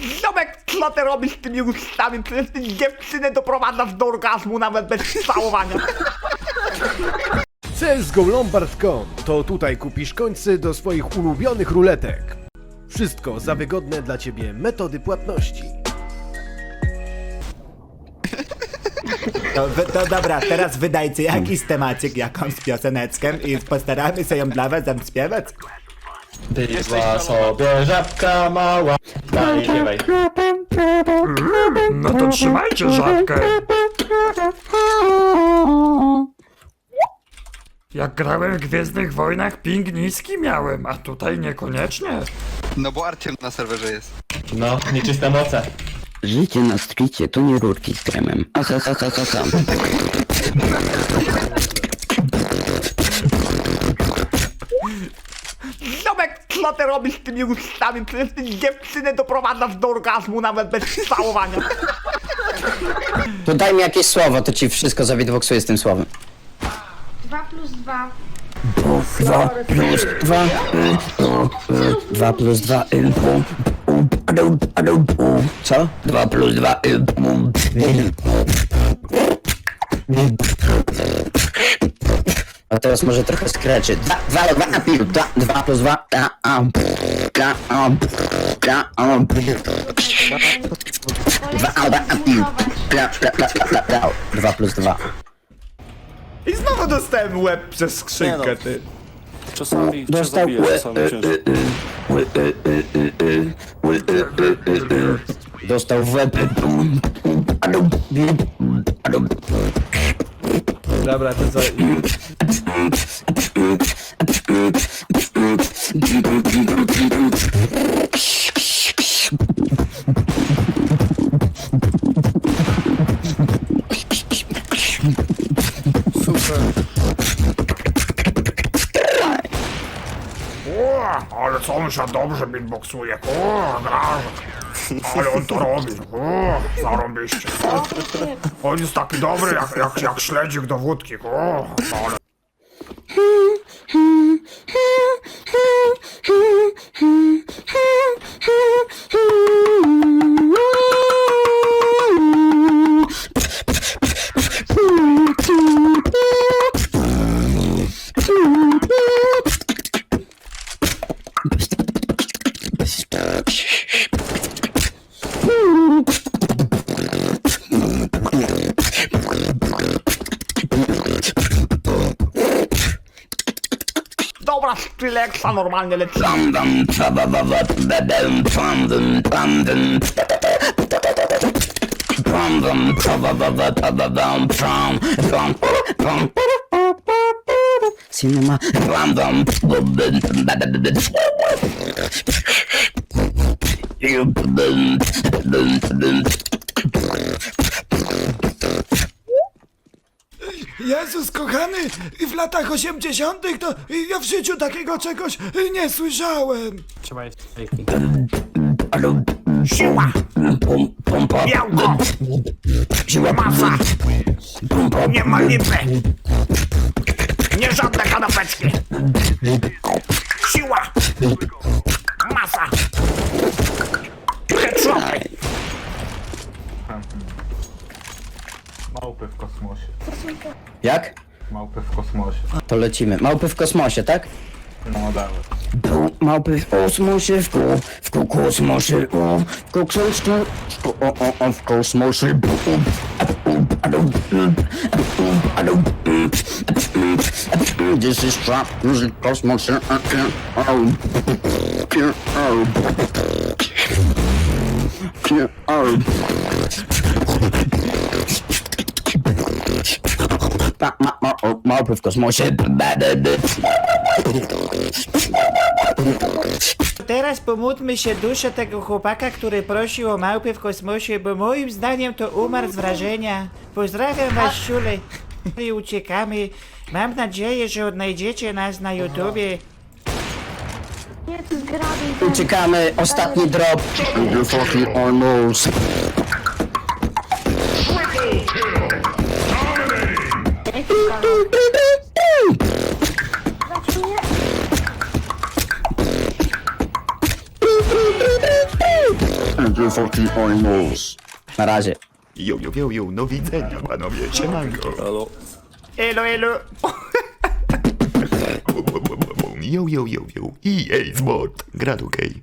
Ziomek, co ty robisz z tymi ustami? Przecież ty dziewczynę doprowadzasz do orgazmu nawet bez całowania. CSGO Lombard.com to tutaj kupisz końce do swoich ulubionych ruletek. Wszystko za wygodne dla Ciebie metody płatności. To, wy- to dobra, teraz wydajcie jakiś temacik, jakąś pioseneczkę i postaramy się ją dla was zaśpiewać. Była sobie żabka mała. Dalej, śpiewaj. No to trzymajcie żabkę. Jak grałem w Gwiezdnych Wojnach, ping niski miałem, a tutaj niekoniecznie. No bo Arciem na serwerze jest. No, nieczyste moce. Życie na stricie to nie rurki z kremem. Aha, ha, ha, ha, ha. Ziomek, co ty robisz z tymi ustami? Przecież ty dziewczynę doprowadzasz do orgazmu nawet bez całowania. To daj mi jakieś słowo, to ci wszystko zawidwoksuję z tym słowem. 2 plus 2. Dwa plus dwa, y, y, dwa plus dwa, y, pu, pu, adu, adu, pu. Co? Dwa plus dwa, y, pu, y. A teraz może trochę skreczy. Dwa, dwa, dwa, a, piu, dwa, dwa plus dwa, a, a, a, a, a, a, Dwa, a, dwa, a, piu, pla, pla, pla, pla, pla, pla. Dwa plus dwa. I znowu dostałem łeb przez skrzynkę, ty. Czasami cię Dostał zabije, łe, czasami e. Dostał w łeb. Dobra, to co? O, ale sąsiad dobrze beatboxuje. O, gra. Ale on to robi. O, zarąbiście. On jest taki dobry jak, jak, jak śledzik do wódki. O, ale... czyli Lexa normalnie leci. Cinema. Jezus kochany, w latach 80. to ja w życiu takiego czegoś nie słyszałem. Trzymaj stejki. Siła, pum, pum. białko, Siła, masa, pum. nie ma lipy. Nie żadne kanapeczki. Siła, Małpy w kosmosie. Jak? Małpy w kosmosie. To lecimy. Małpy w kosmosie, tak? No dawaj. Małpy w kosmosie, w, ko, w ko, kosmosie, o, w ko, kosmosie, w ko, o, o, o, w kosmosie, bu, a, du, a, du, This is trap music kosmos, uh, uh, oh, oh, oh. Małpy w kosmosie. Teraz pomódlmy się duszę tego chłopaka, który prosił o małpy w kosmosie, bo moim zdaniem to umarł z wrażenia. Pozdrawiam was, siule. I uciekamy. Mam nadzieję, że odnajdziecie nas na YouTubie. Nie. Uciekamy, ostatni drop. Fucking almost. And you fucking. Na razie. Jo, jo, jo, jo, do widzenia panowie, siemanko. Elo, elo. Jo, jo, jo, jo, EA Sport, gra okej.